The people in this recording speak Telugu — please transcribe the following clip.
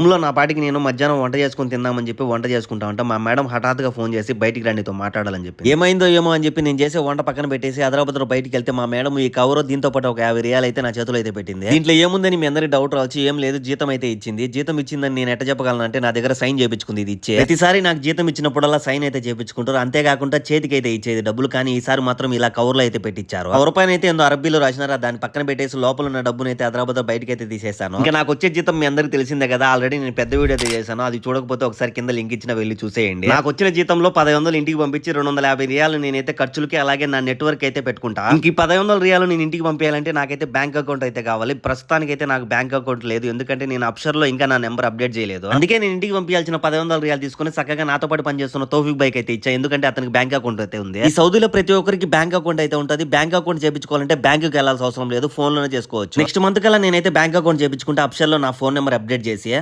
రూమ్లో నా పాటికి నేను మధ్యాహ్నం వంట చేసుకుని తిందామని చెప్పి వంట చేసుకుంటా ఉంటా. మా మేడం హఠాత్తుగా ఫోన్ చేసి బయటికి రండితో మాట్లాడాలని చెప్పి. ఏమైందో ఏమో అని చెప్పి నేను చేసే వంట పక్కన పెట్టేసి అదరాబద్ర బయటికి వెళ్తే మా మేడం ఈ కవర్ దీంతో పాటు ఒక యాభై రియాలు అయితే నా చేతిలో అయితే పెట్టింది. దీంట్లో ఏముందని మీ అందరికి డౌట్ రావచ్చు ఏం లేదు జీతం అయితే ఇచ్చింది. జీతం ఇచ్చిందని నేను ఎట్ట చెప్పగలను అంటే నా దగ్గర సైన్ చేయించుకుంది ఇది ఇచ్చే. ప్రతిసారి నాకు జీతం ఇచ్చినప్పుడల్లా సైన్ అయితే చేయించుకుంటారు అంతేకాకుండా చేతికి అయితే ఇచ్చేది డబ్బులు కానీ ఈసారి మాత్రం ఇలా కవర్లో అయితే పెట్టించారు ఆ రూపాయలు అయితే ఏందో అరబ్బీలో రాసినారు? దాని పక్కన పెట్టేసి లోపల ఉన్న డబ్బును అయితే అదరాబద్ర బయటకి అయితే తీసేసాను ఇంకా నాకు వచ్చే జీతం మీ అందరికి తెలిసిందే కదా ఆల్రెడీ నేను పెద్ద వీడియో అయితే చేశాను అది చూడకపోతే ఒకసారి కింద లింక్ ఇచ్చిన వెళ్ళి చూసేయండి. నాకు వచ్చిన జీతంలో పది వందలు ఇంటికి పంపించి రెండు వందల యాభై రియాలు నేనైతే ఖర్చులకి అలాగే నా నెట్వర్క్ అయితే పెట్టుకుంటా. ఇంక ఈ పది వందల రియాలు నేను ఇంటికి పంపించాలంటే నాకైతే బ్యాంక్ అకౌంట్ అయితే కావాలి. ప్రస్తుతానికి అయితే నాకు బ్యాంక్ అకౌంట్ లేదు. ఎందుకంటే నేను అప్షర్లో ఇంకా నా నెంబర్ అప్డేట్ చేయలేదు. అందుకే నేను ఇంటికి పంపించాల్సిన పది వందల రియాలు తీసుకుని చక్కగా నాతో పాటు పనిచేస్తున్న తోఫిక్ బైక్ అయితే ఇచ్చా. ఎందుకంటే అతనికి బ్యాంక్ అకౌంట్ అయితే ఉంది. ఈ సౌదీలో ప్రతి ఒక్కరికి బ్యాంక్ అకౌంట్ అయితే ఉంటుంది. బ్యాంక్ అకౌంట్ చేపించుకోవాలంటే బ్యాంకుకి వెళ్ళాల్సిన అవసరం లేదు. ఫోన్లోనే చేసుకోవచ్చు. నెక్స్ట్ మంత్ కల్లా నేనైతే బ్యాంక్ అకౌంట్ చేపించుకుంటే అప్షర్లో నా ఫోన్ నెంబర్ అప్డేట్ చేసి.